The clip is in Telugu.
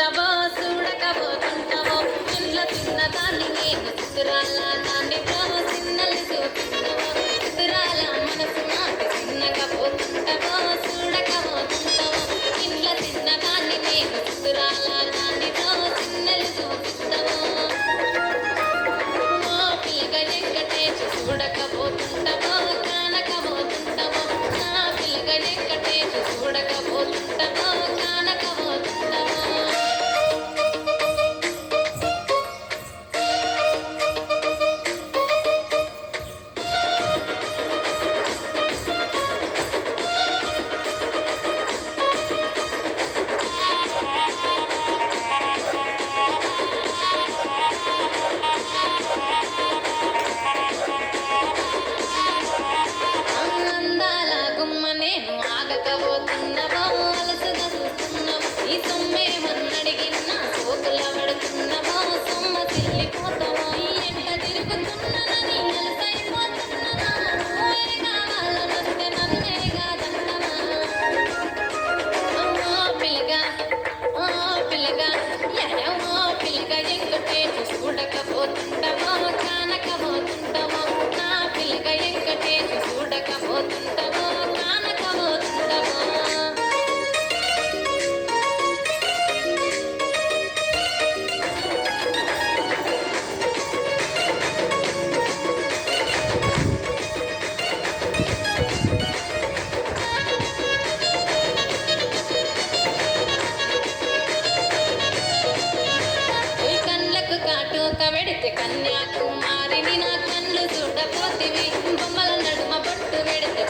చూడకపోతుంటావా చూడకపోతుంటావా కన్యాకుమారిని నా కన్ను చూడపోతివి బొమ్మల నడుమ బొట్టు పెడితే